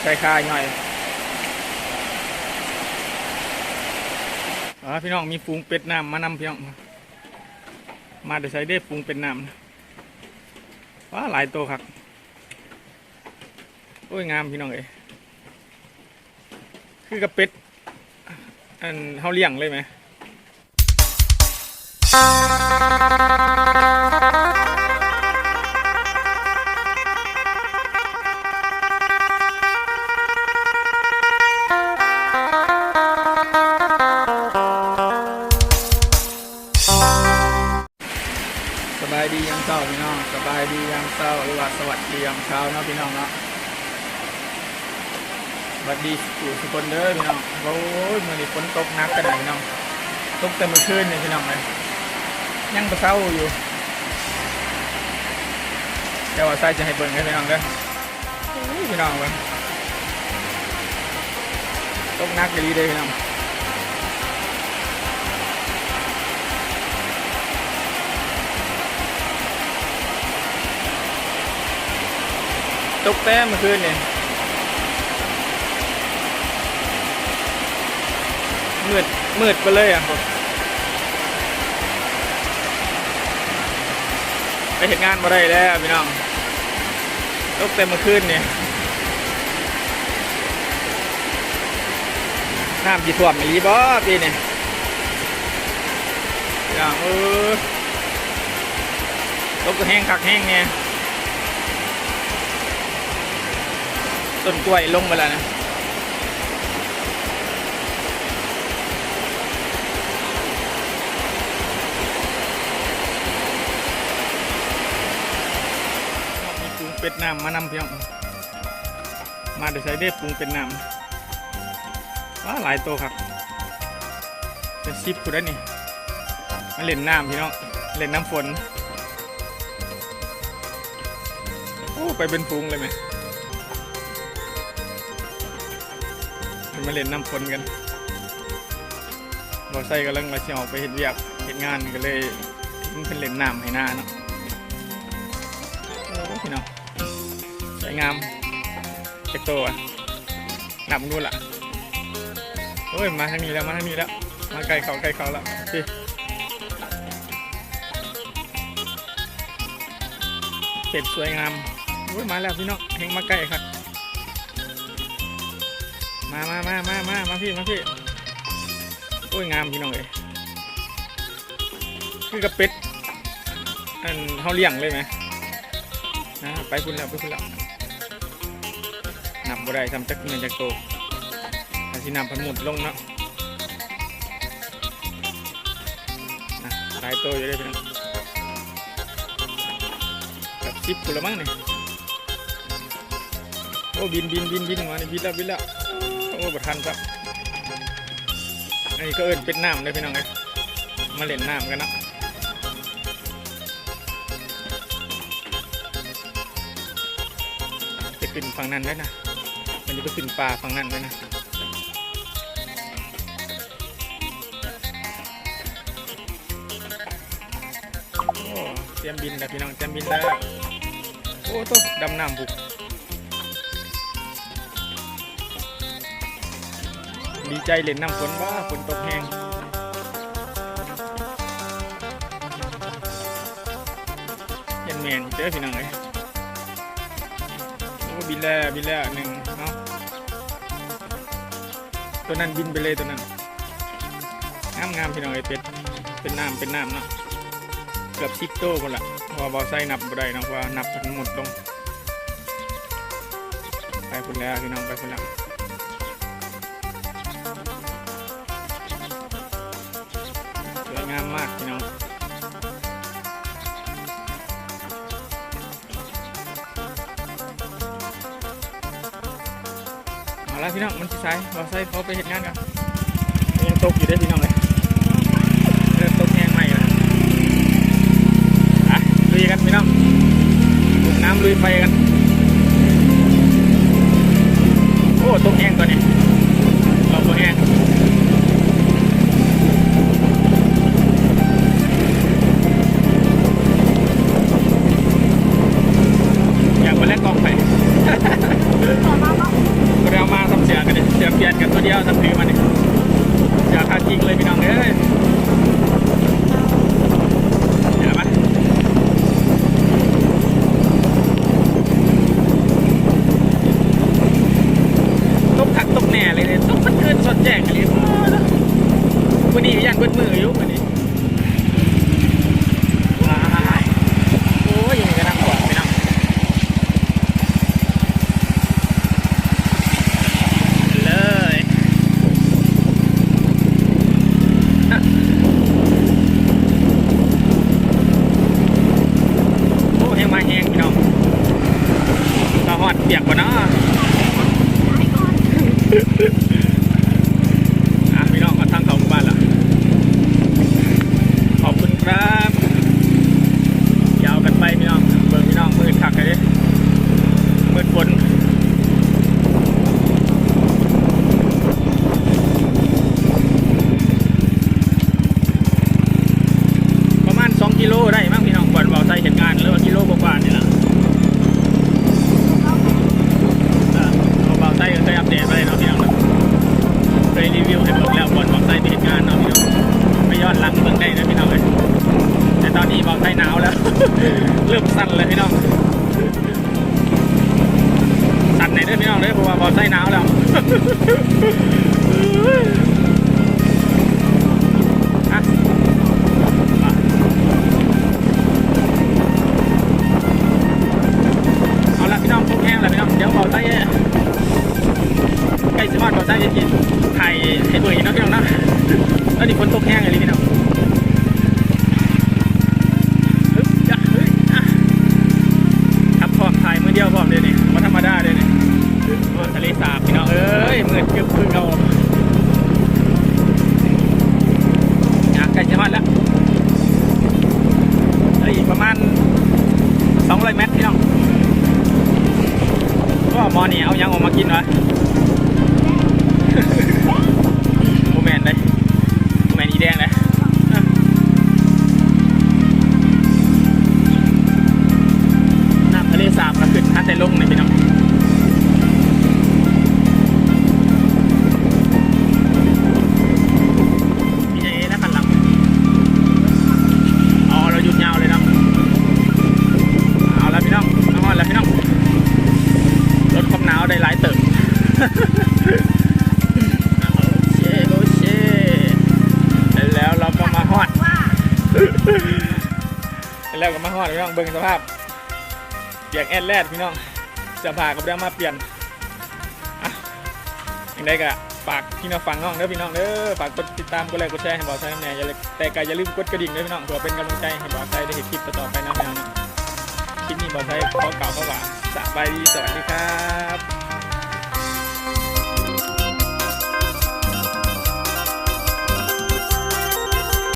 ใช้ค่าย่อยอ๋อพี่น้องมีฟูงเป็ดน้ำมานำพี่น้อง มาเดี๋ยวใช้ได้ฟูงเป็ดน้ำว้าหลายตัวครับโอ้ยงามพี่น้องเอ้ยคือกระเป็ดอันเฮาเลี้ยงเลยไหม้าหรือว่าสวัสดียามเช้าเนาะพี่น้องเนาะสวัสดีสู่สุคนเด้อพี่น้องโอ้ยมื่อนี้ฝนตกหนักกันหน่อยพี่น้องตกแต่เมื่อคืนนี่พี่น้องเลยยังกระเช้าอยู่แต่ว่าใส่จะให้เบิ่งให้พี่น้องเด้อพี่น้องเบิ่งตกหนักดีเลยพี่น้อง ตกแต้มเมื่อคืนนี่ยมืดมืดไปเลยอะผมไปเห็นงานมาได้แล้วพี่น้องตกเต็มมื่อคืนนี่ยน้ำจีท่วมอีหลีบ่ปีนี่พี่น้องเออตกก็แห้งคักแห้งเนี่ย ต้นกล้วยลงไปแล้วนะมีปรุงเป็ดน้ำมานำเพียง มาเดี๋ยวใช้ได้ปรุงเป็ดน้ำว้าหลายตัวครับเป็นซิปกูได้นี่มาเล่นน้ำพี่น้อง เล่นน้ำฝน โอ้ ไปเป็นฟูงเลยไหม มาเล่นน้ำฝนกันบอไซกำลังมาเชียออกไปเห็นเวียกเห็นงานก็เลยมันเป็นเล่นน้ำให้หน้าเนาะพี่น้องสวยงามเจ็กโตอะนับนู่นล่ะโอ้ยมาทางนี้แล้วมาทางนี้แล้วมาไกลเขาไกลเขาแล้วพี่เป็ดสวยงามโอ้ยมาแล้วพี่น้องเฮงมาใกล้ครับ มามามามามามาพี่มาพี่โอ้ยงามพี่น้องเอ้ยคือกระเป็ดอันเขาเลี้ยงเลยไหมนะไปคุณแล้วไปคุณแล้วนับบ่ได้ทำจักเงินจักโตแต่ที่นำพันหมุดลงเนาะนะหลายโตอยู่เลยพี่น้องกับชิปกูละมั้งเนี่ยโอ้บินบินบินบินมาเนี่ยบินแล้วบินแล้ว โอ้บทันครับอันนี้ก็เอินเป็นน้ำเลยพี่น้องเลยมาเล่นน้ำกันนะจะขึ้นฝั่งนั้นได้นะมันจะไปขึ้นป่าฝั่งนั้นได้นะเตรียมบินแล้วพี่น้องเตรียมบินแล้วโอ้ตัวดำน้ำบุก ดีใจเล่นน้ำฝนว่าฝนตกแห้งเห็นแมนเจอพี่น้องเลยโอ้บินแล้วบินแล้วหนึ่งเนาะตัวนั้นบินไปเลยตัวนั้นงามงามๆพี่น้องเลยเป็ดเป็นน้ำเป็นน้ำเนาะเกือบสิบโต้คนละพอบอไซนับบ่ได้เนาะเพราว่านับมันหมดลงไปคุณแล้วพี่น้องไปคุณแล้ว แล้วพี่น้องมันสิใช้เราใช้เขาไปเห็นงานกันยังตกอยู่ได้พี่น้องเลยเริ่มตกแห้งใหม่แล้วอะลุยกันพี่น้องลุยน้ำลุยไฟกันโอ้ตกแห้งตัวนี้เราตกแห้ง เปียกกว่านะ ส้ก็เคยเดไปเนาะพี่น้องเนาะเคยรีวิวให้เบิ่งแล้วบอนเบาไส้ไปเห็นงานเนาะพี่น้องไม่ย้อนหลังเมืองได้นะพี่น้องเลยแต่ตอนนี้บอกไส้หนาวแล้ว เริ่มสั่นเลยพี่น้องสั่นในเด้อพี่น้องเลยเพราะว่าบอกไส้หนาวแล้ว สมาร์ทเบาไส้จะกินไข่ให้เบื่ออีกนาะพี่น้องนะแล้วนี่ฝนตกแห้งเลยพี่น้องฮึบจ้ะเฮ้ยอะครับพร้อมถ่ายมือเดียวพร้อมเลยนี่ว่าธรรมดาเลยนี่โอ้ทะเลสาบพี่น้องเอ้ยมืดกึบคือเราอยากใกล้จะฮอดแล้วเหลืออีกประมาณ200เมตรพี่น้องก็มอนี่เอายังออกมากินวะ แล้วก็มาฮอดพี่น้องเบิ่งสภาพเปียกแอดแลดพี่น้องเสื้อผ้าก็บ่ได้เอามาเปลี่ยนอะยังไงก็ฝากพี่น้องฟังน้องเด้อพี่น้องเด้อฝากกดติดตามกดไลค์กดแชร์ให้บอกใช้แหน่อย่าลืมแต่ก็อย่าลืมกดกระดิ่งด้วยพี่น้องเพื่อเป็นกำลังใจให้บอกใช้ได้เห็นคลิปต่อไปนะพี่น้องคลิปนี้บอกใช้ขอเก่าข้าว่าสบายดีสวัสดีครับ